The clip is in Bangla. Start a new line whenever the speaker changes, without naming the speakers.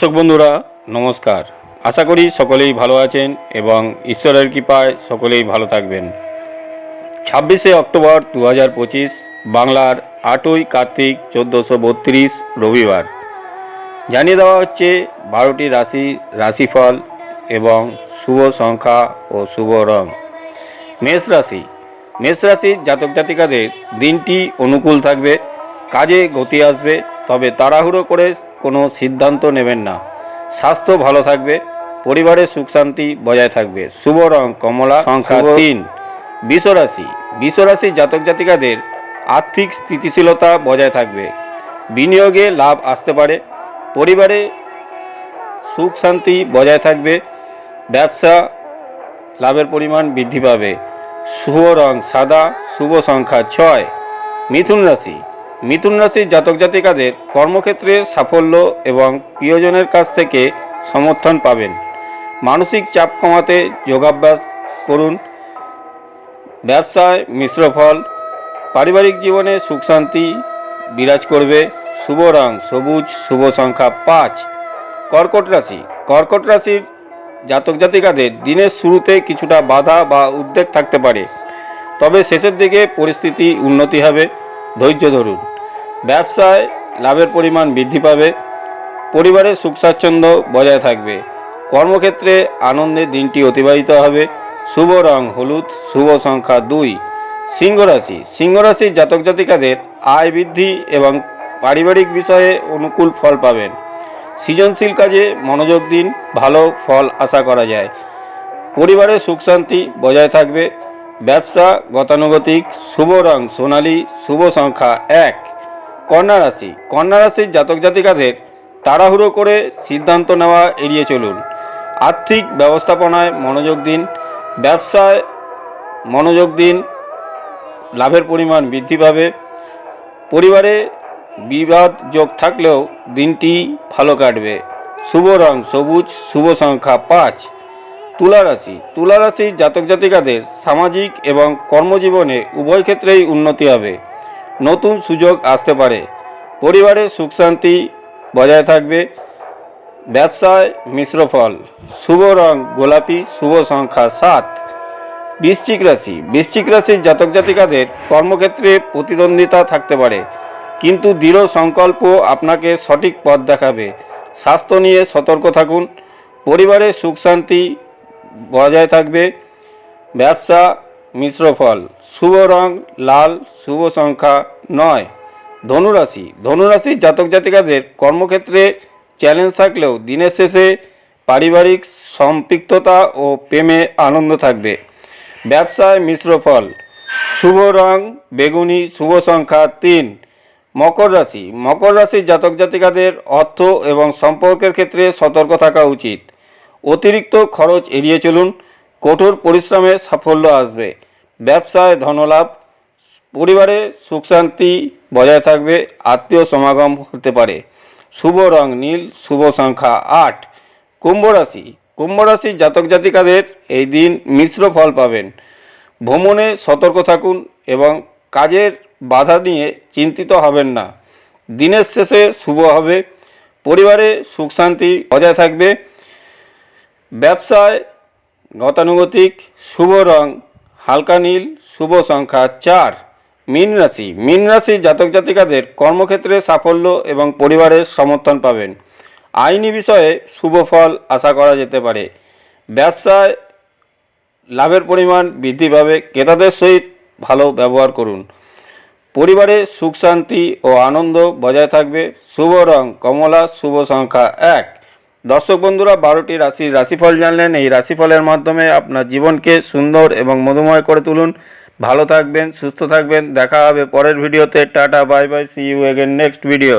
দর্শক বন্ধুরা, নমস্কার। আশা করি সকলেই ভালো আছেন এবং ঈশ্বরের কৃপায় সকলেই ভালো থাকবেন। ছাব্বিশে অক্টোবর দু হাজার পঁচিশ, বাংলার আটই কার্তিক চোদ্দোশো বত্রিশ, রবিবার। জানিয়ে দেওয়া হচ্ছে, বারোটি রাশি রাশিফল এবং শুভ সংখ্যা ও শুভ রং। মেষ রাশি। মেষ রাশির জাতক জাতিকাদের দিনটি অনুকূল থাকবে, কাজে গতি আসবে, তবে তাড়াহুড়ো করে কোনো সিদ্ধান্ত নেবেন না। স্বাস্থ্য ভালো থাকবে পরিবারের সুখ শান্তি বজায় থাকবে। শুভ রং কমলা সংখ্যা তিন। বিশ্বরাশি বিশ্বরাশি জাতক জাতিকাদের আর্থিক স্থিতিশীলতা বজায় থাকবে। বিনিয়োগে লাভ আসতে পারে। পরিবারে সুখ শান্তি বজায় থাকবে। ব্যবসা লাভের পরিমাণ বৃদ্ধি পাবে। শুভ রং সাদা শুভ সংখ্যা ছয়। মিথুন রাশি। মিথুন রাশির জাতক জাতিকাদের কর্মক্ষেত্রে সাফল্য এবং প্রিয়জনের কাছ থেকে সমর্থন পাবেন। মানসিক চাপ কমাতে যোগাভ্যাস করুন। ব্যবসায় মিশ্র ফল, পারিবারিক জীবনে সুখ শান্তি বিরাজ করবে। শুভ রং, সবুজ, শুভ সংখ্যা পাঁচ। কর্কট রাশি, কর্কট রাশির জাতক জাতিকাদের দিনের শুরুতে কিছুটা বাধা বা উদ্বেগ থাকতে পারে। তবে শেষের দিকে পরিস্থিতি উন্নতি হবে। ধৈর্য ধরুন। ব্যবসায় লাভের পরিমাণ বৃদ্ধি পাবে পরিবারের সুখ স্বাচ্ছন্দ্য বজায় থাকবে, কর্মক্ষেত্রে আনন্দের দিনটি অতিবাহিত হবে, শুভ রং হলুদ, শুভ সংখ্যা দুই সিংহ রাশি সিংহ রাশির জাতক জাতিকাদের আয় বৃদ্ধি এবং পারিবারিক বিষয়ে অনুকূল ফল পাবেন। সৃজনশীল কাজে মনোযোগ দিন, ভালো ফল আশা করা যায়। পরিবারের সুখ শান্তি বজায় থাকবে ব্যবসা, গতানুগতিক, শুভ রং, সোনালী, শুভ সংখ্যা এক। কন্যা রাশি। কন্যা রাশির জাতক জাতিকাদের তাড়াহুড়ো করে সিদ্ধান্ত নেওয়া এড়িয়ে চলুন। আর্থিক ব্যবস্থাপনায় মনোযোগ দিন। ব্যবসায় মনোযোগ দিন। লাভের পরিমাণ বৃদ্ধি পাবে। পরিবারে বিবাদ যোগ থাকলেও দিনটি ভালো কাটবে। শুভ রং সবুজ, শুভ সংখ্যা পাঁচ। তুলা রাশি তুলা রাশির জাতক জাতিকাদের সামাজিক এবং কর্মজীবনে উভয় ক্ষেত্রেই উন্নতি হবে। নতুন সুযোগ আসতে পারে। পরিবারে সুখ শান্তি বজায় থাকবে। ব্যবসায় মিশ্র ফল। শুভ রং, গোলাপি, শুভ সংখ্যা সাত। বৃশ্চিক রাশি। বৃশ্চিক রাশির জাতক জাতিকাদের কর্মক্ষেত্রে প্রতিদ্বন্দ্বিতা থাকতে পারে। কিন্তু দৃঢ় সংকল্প আপনাকে সঠিক পথ দেখাবে। স্বাস্থ্য নিয়ে সতর্ক থাকুন। পরিবারে সুখ শান্তি বজায় থাকবে। ব্যবসা মিশ্র ফল। শুভ রং লাল, শুভ সংখ্যা নয়। ধনুরাশি। ধনুরাশির জাতক জাতিকাদের কর্মক্ষেত্রে চ্যালেঞ্জ থাকলেও দিনের শেষে পারিবারিক সম্পৃক্ততা ও প্রেমে আনন্দ থাকবে। ব্যবসায় মিশ্র ফল। শুভ রং, বেগুনি, শুভ সংখ্যা তিন। মকর রাশি। মকর রাশির জাতক জাতিকাদের অর্থ এবং সম্পর্কের ক্ষেত্রে সতর্ক থাকা উচিত। অতিরিক্ত খরচ এড়িয়ে চলুন, কঠোর পরিশ্রমে সাফল্য আসবে। ব্যবসায় ধনলাভ, পরিবারে সুখ শান্তি বজায় থাকবে, আত্মীয় সমাগম হতে পারে। শুভ রং নীল, শুভ সংখ্যা আট। কুম্ভ রাশি। কুম্ভ রাশির জাতক জাতিকাদের এই দিন মিশ্র ফল পাবেন। ভ্রমণে সতর্ক থাকুন এবং কাজের বাধা নিয়ে চিন্তিত হবেন না। দিনের শেষে শুভ হবে। পরিবারে সুখ শান্তি বজায় থাকবে। ব্যবসায় গতানুগতিক, শুভ রং, হালকা নীল, শুভ সংখ্যা চার। মীন রাশি। মীন রাশির জাতক জাতিকাদের কর্মক্ষেত্রে সাফল্য এবং পরিবারের সমর্থন পাবেন। আইনি বিষয়ে শুভ ফল আশা করা যেতে পারে। ব্যবসায় লাভের পরিমাণ বৃদ্ধি পাবে। ক্রেতাদের সহিত ভালো ব্যবহার করুন। পরিবারে সুখ শান্তি ও আনন্দ বজায় থাকবে। শুভ রং, কমলা, শুভ সংখ্যা এক। দর্শক বন্ধুরা, বারোটি রাশির রাশিফল জানলেন। এই রাশিফলের মাধ্যমে আপনার জীবনকে সুন্দর এবং মধুময় করে তুলুন। ভালো থাকবেন, সুস্থ থাকবেন। দেখা হবে পরের ভিডিওতে। Tata, bye bye see you again next video